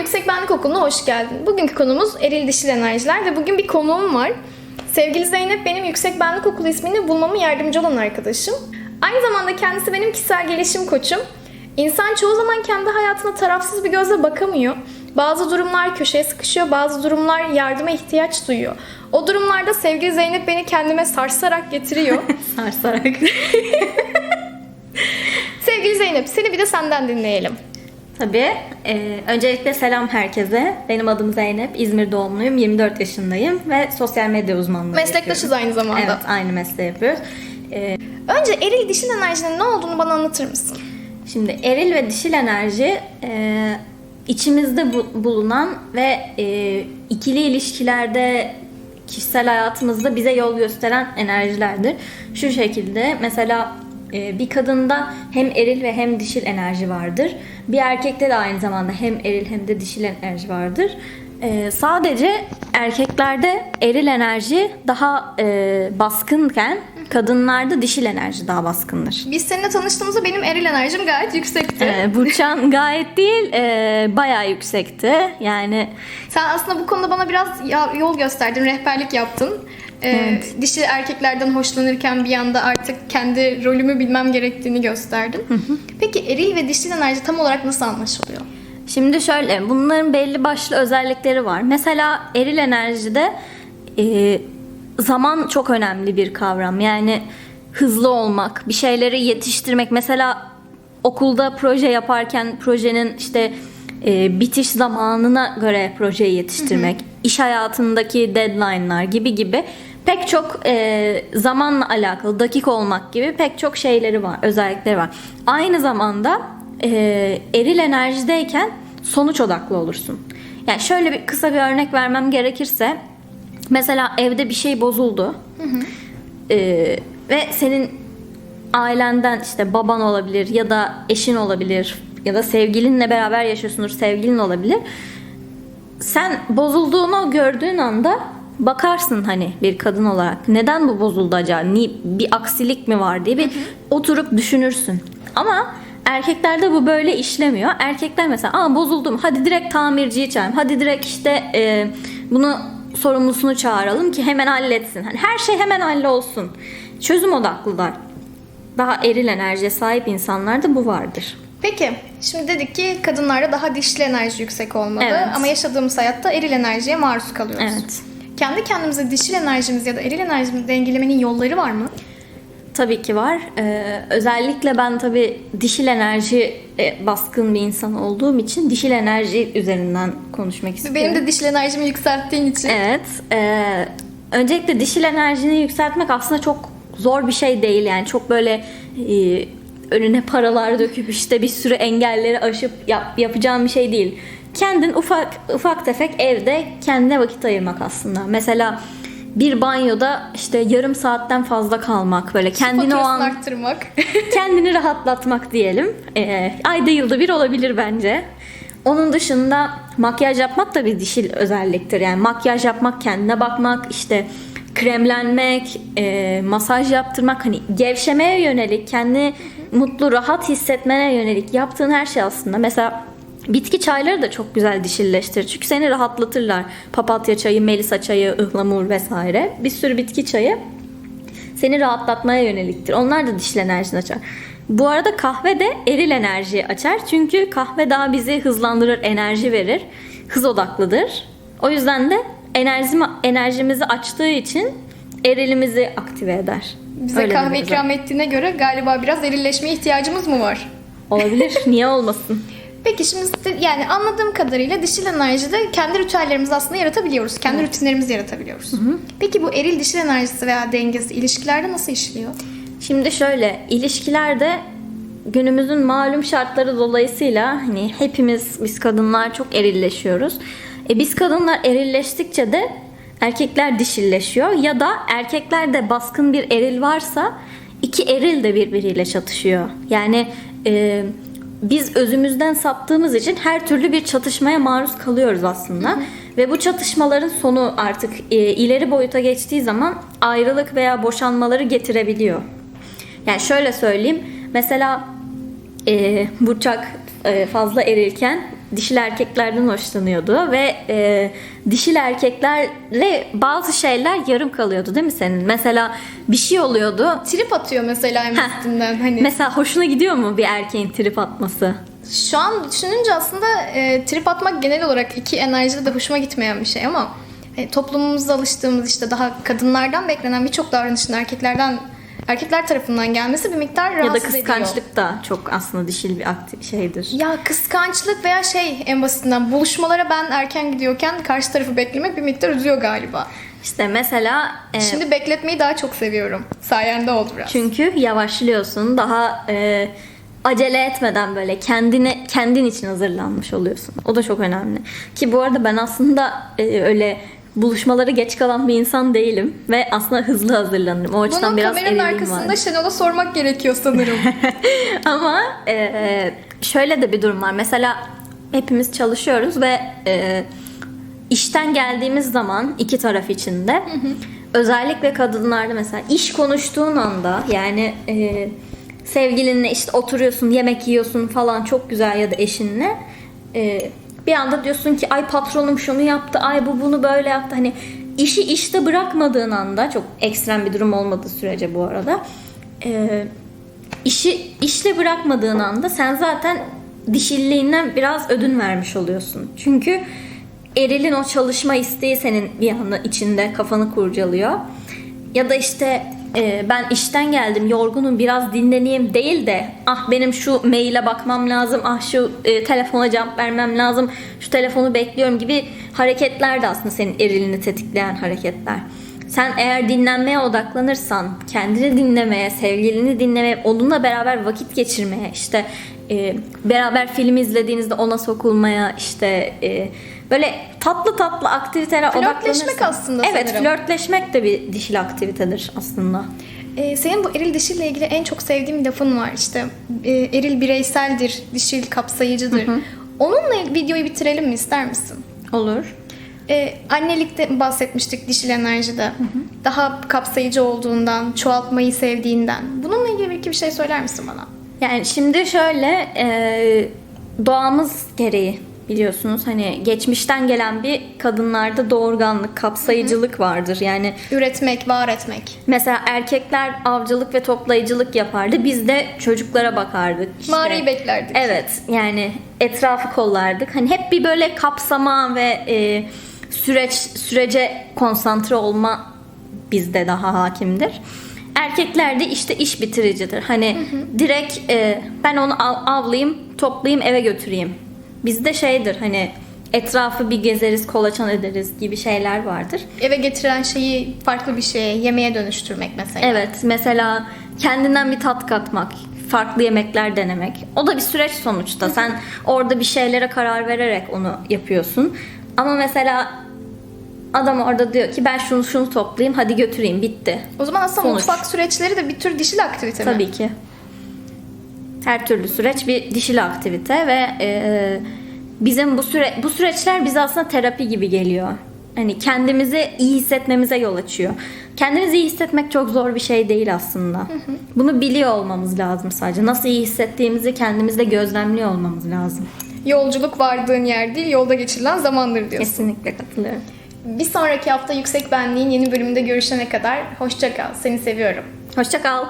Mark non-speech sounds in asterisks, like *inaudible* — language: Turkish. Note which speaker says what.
Speaker 1: Yüksek Benlik Okulu'na hoş geldin. Bugünkü konumuz eril dişil enerjiler ve bugün bir konuğum var. Sevgili Zeynep benim Yüksek Benlik Okulu ismini bulmama yardımcı olan arkadaşım. Aynı zamanda kendisi benim kişisel gelişim koçum. İnsan çoğu zaman kendi hayatına tarafsız bir gözle bakamıyor. Bazı durumlar köşeye sıkışıyor, bazı durumlar yardıma ihtiyaç duyuyor. O durumlarda sevgili Zeynep beni kendime sarsarak getiriyor. *laughs*
Speaker 2: Sarsarak. *laughs*
Speaker 1: sevgili Zeynep seni bir de senden dinleyelim.
Speaker 2: Tabii. Ee, öncelikle selam herkese. Benim adım Zeynep. İzmir doğumluyum. 24 yaşındayım ve sosyal medya uzmanlığı
Speaker 1: Meslektaşız
Speaker 2: yapıyorum.
Speaker 1: aynı zamanda.
Speaker 2: Evet, aynı mesleği yapıyoruz. Ee,
Speaker 1: Önce eril dişil enerjinin ne olduğunu bana anlatır mısın?
Speaker 2: şimdi eril ve dişil enerji e, içimizde bu- bulunan ve e, ikili ilişkilerde kişisel hayatımızda bize yol gösteren enerjilerdir. Şu şekilde mesela e, bir kadında hem eril ve hem dişil enerji vardır. Bir erkekte de aynı zamanda hem eril hem de dişil enerji vardır. E, sadece erkeklerde eril enerji daha e, baskınken kadınlarda dişil enerji daha baskındır.
Speaker 1: Biz seninle tanıştığımızda benim eril enerjim gayet yüksekti.
Speaker 2: Ee, Burçan *laughs* gayet değil, e, bayağı yüksekti. Yani
Speaker 1: Sen aslında bu konuda bana biraz ya- yol gösterdin, rehberlik yaptın. Ee, Dişi erkeklerden hoşlanırken bir anda artık kendi rolümü bilmem gerektiğini gösterdin. Peki eril ve dişil enerji tam olarak nasıl anlaşılıyor?
Speaker 2: şimdi şöyle, bunların belli başlı özellikleri var. Mesela eril enerjide e, zaman çok önemli bir kavram. Yani hızlı olmak, bir şeyleri yetiştirmek. Mesela okulda proje yaparken projenin işte e, bitiş zamanına göre projeyi yetiştirmek, iş hayatındaki deadline'lar gibi gibi pek çok e, zamanla alakalı, dakik olmak gibi pek çok şeyleri var, özellikleri var. Aynı zamanda e, eril enerjideyken sonuç odaklı olursun. Yani şöyle bir kısa bir örnek vermem gerekirse, mesela evde bir şey bozuldu E, ve senin ailenden işte baban olabilir ya da eşin olabilir ya da sevgilinle beraber yaşıyorsundur sevgilin olabilir. Sen bozulduğunu gördüğün anda bakarsın hani bir kadın olarak neden bu bozuldu acaba Ni, bir aksilik mi var diye bir oturup düşünürsün. Ama erkeklerde bu böyle işlemiyor. Erkekler mesela aa bozuldum hadi direkt tamirciyi çağıralım hadi direkt işte e, bunu sorumlusunu çağıralım ki hemen halletsin. Hani her şey hemen hallolsun. Çözüm odaklılar. Daha eril enerjiye sahip insanlarda bu vardır.
Speaker 1: Peki, şimdi dedik ki kadınlarda daha dişli enerji yüksek olmalı
Speaker 2: Evet.
Speaker 1: ama yaşadığımız hayatta eril enerjiye maruz kalıyoruz.
Speaker 2: Evet.
Speaker 1: Kendi kendimize dişil enerjimizi ya da eril enerjimizi dengelemenin yolları var mı?
Speaker 2: Tabii ki var. Ee, özellikle ben tabii dişil enerji e, baskın bir insan olduğum için dişil enerji üzerinden konuşmak istiyorum.
Speaker 1: Benim de dişil enerjimi yükselttiğin için.
Speaker 2: Evet. e, öncelikle dişil enerjini yükseltmek aslında çok zor bir şey değil. Yani çok böyle e, önüne paralar döküp işte bir sürü engelleri aşıp yap, yapacağın bir şey değil. Kendin ufak ufak tefek evde kendine vakit ayırmak aslında. Mesela bir banyoda işte yarım saatten fazla kalmak böyle kendini o an
Speaker 1: arttırmak. *laughs*
Speaker 2: kendini rahatlatmak diyelim. Ee, ayda yılda bir olabilir bence. Onun dışında makyaj yapmak da bir dişil özelliktir. Yani makyaj yapmak, kendine bakmak, işte kremlenmek, e, masaj yaptırmak, hani gevşemeye yönelik, kendini mutlu, rahat hissetmene yönelik yaptığın her şey aslında. Mesela bitki çayları da çok güzel dişilleştirir. Çünkü seni rahatlatırlar. Papatya çayı, melisa çayı, ıhlamur vesaire. Bir sürü bitki çayı seni rahatlatmaya yöneliktir. Onlar da dişil enerjini açar. Bu arada kahve de eril enerji açar. Çünkü kahve daha bizi hızlandırır, enerji verir. Hız odaklıdır. O yüzden de enerjimi, enerjimizi açtığı için erilimizi aktive eder.
Speaker 1: Bize
Speaker 2: Öyle
Speaker 1: kahve ikram ettiğine göre galiba biraz erilleşmeye ihtiyacımız mı var?
Speaker 2: Olabilir. Niye olmasın? *laughs*
Speaker 1: Peki şimdi de- yani anladığım kadarıyla dişil enerjide kendi ritüellerimizi aslında yaratabiliyoruz. Kendi rutinlerimizi yaratabiliyoruz. Peki bu eril dişil enerjisi veya dengesi ilişkilerde nasıl işliyor?
Speaker 2: Şimdi şöyle ilişkilerde günümüzün malum şartları dolayısıyla hani hepimiz biz kadınlar çok erilleşiyoruz. E biz kadınlar erilleştikçe de erkekler dişilleşiyor ya da erkeklerde baskın bir eril varsa iki eril de birbiriyle çatışıyor. Yani e, biz özümüzden saptığımız için her türlü bir çatışmaya maruz kalıyoruz aslında. Ve bu çatışmaların sonu artık e, ileri boyuta geçtiği zaman ayrılık veya boşanmaları getirebiliyor. Yani şöyle söyleyeyim. Mesela e, Burçak e, fazla erirken dişil erkeklerden hoşlanıyordu ve e, dişil erkeklerle bazı şeyler yarım kalıyordu değil mi senin? Mesela bir şey oluyordu.
Speaker 1: Trip atıyor mesela en
Speaker 2: Heh.
Speaker 1: basitinden. Hani
Speaker 2: Mesela hoşuna gidiyor mu bir erkeğin trip atması?
Speaker 1: Şu an düşününce aslında e, trip atmak genel olarak iki enerjide de hoşuma gitmeyen bir şey ama e, toplumumuzda alıştığımız işte daha kadınlardan beklenen birçok davranışın erkeklerden erkekler tarafından gelmesi bir miktar
Speaker 2: Ya
Speaker 1: rahatsız
Speaker 2: da
Speaker 1: ediyor.
Speaker 2: kıskançlık da çok aslında dişil bir akti- şeydir.
Speaker 1: Ya kıskançlık veya şey en basitinden buluşmalara ben erken gidiyorken karşı tarafı beklemek bir miktar üzüyor galiba.
Speaker 2: İşte mesela e,
Speaker 1: Şimdi bekletmeyi daha çok seviyorum. Sayende oldu biraz.
Speaker 2: çünkü yavaşlıyorsun. Daha e, acele etmeden böyle kendine kendin için hazırlanmış oluyorsun. O da çok önemli. Ki bu arada ben aslında e, öyle buluşmalara geç kalan bir insan değilim ve aslında hızlı hazırlanırım. O açıdan
Speaker 1: Bunun
Speaker 2: biraz
Speaker 1: kameranın
Speaker 2: eriliğim var.
Speaker 1: arkasında Şenol'a sormak gerekiyor sanırım. *laughs*
Speaker 2: Ama e, şöyle de bir durum var. Mesela hepimiz çalışıyoruz ve e, işten geldiğimiz zaman iki taraf içinde özellikle kadınlarda mesela iş konuştuğun anda yani e, sevgilinle işte oturuyorsun yemek yiyorsun falan çok güzel ya da eşinle e, bir anda diyorsun ki ay patronum şunu yaptı ay bu bunu böyle yaptı hani işi işte bırakmadığın anda çok ekstrem bir durum olmadığı sürece bu arada e, işi işle bırakmadığın anda sen zaten dişilliğinden biraz ödün vermiş oluyorsun. Çünkü erilin o çalışma isteği senin bir anda içinde kafanı kurcalıyor. Ya da işte e, ben işten geldim yorgunum biraz dinleneyim değil de ah benim şu maile bakmam lazım ah şu e, telefona cevap vermem lazım şu telefonu bekliyorum gibi hareketler de aslında senin erilini tetikleyen hareketler. Sen eğer dinlenmeye odaklanırsan, kendini dinlemeye, sevgilini dinlemeye, onunla beraber vakit geçirmeye, işte e, beraber film izlediğinizde ona sokulmaya, işte e, böyle tatlı tatlı aktivitelere
Speaker 1: Flörtleşmek
Speaker 2: odaklanırsan.
Speaker 1: aslında
Speaker 2: Evet,
Speaker 1: sanırım.
Speaker 2: flörtleşmek de bir dişil aktivitedir aslında.
Speaker 1: Ee, senin bu eril dişille ilgili en çok sevdiğim lafın var işte e, eril bireyseldir, dişil kapsayıcıdır. Onunla ilgili videoyu bitirelim mi ister misin?
Speaker 2: Olur.
Speaker 1: Ee, annelikte bahsetmiştik dişil enerjide. Daha kapsayıcı olduğundan, çoğaltmayı sevdiğinden. Bununla ilgili bir iki bir şey söyler misin bana?
Speaker 2: Yani şimdi şöyle e, doğamız gereği biliyorsunuz hani geçmişten gelen bir kadınlarda doğurganlık, kapsayıcılık vardır. Yani
Speaker 1: Üretmek, var etmek.
Speaker 2: Mesela erkekler avcılık ve toplayıcılık yapardı. Biz de çocuklara bakardık. İşte-
Speaker 1: Mağarayı beklerdik.
Speaker 2: Evet yani etrafı kollardık. Hani hep bir böyle kapsama ve e, süreç sürece konsantre olma bizde daha hakimdir. Erkekler de işte iş bitiricidir. Hani direkt e, ben onu av- avlayayım, toplayayım, eve götüreyim. Bizde şeydir hani etrafı bir gezeriz, kolaçan ederiz gibi şeyler vardır.
Speaker 1: Eve getiren şeyi farklı bir şeye, yemeğe dönüştürmek mesela.
Speaker 2: Evet mesela kendinden bir tat katmak, farklı yemekler denemek. O da bir süreç sonuçta. Sen orada bir şeylere karar vererek onu yapıyorsun. Ama mesela adam orada diyor ki ben şunu şunu toplayayım hadi götüreyim bitti.
Speaker 1: O zaman aslında
Speaker 2: Sonuç.
Speaker 1: mutfak süreçleri de bir tür dişil aktivite mi?
Speaker 2: Tabii ki. Her türlü süreç bir dişil aktivite ve e, bizim bu süre bu süreçler bize aslında terapi gibi geliyor. Hani kendimizi iyi hissetmemize yol açıyor. Kendimizi iyi hissetmek çok zor bir şey değil aslında. Bunu biliyor olmamız lazım sadece. Nasıl iyi hissettiğimizi kendimizde gözlemliyor olmamız lazım.
Speaker 1: Yolculuk vardığın yer değil, yolda geçirilen zamandır diyorsun.
Speaker 2: Kesinlikle katılıyorum.
Speaker 1: Bir sonraki hafta Yüksek Benliğin yeni bölümünde görüşene kadar hoşça kal. Seni seviyorum.
Speaker 2: Hoşça kal.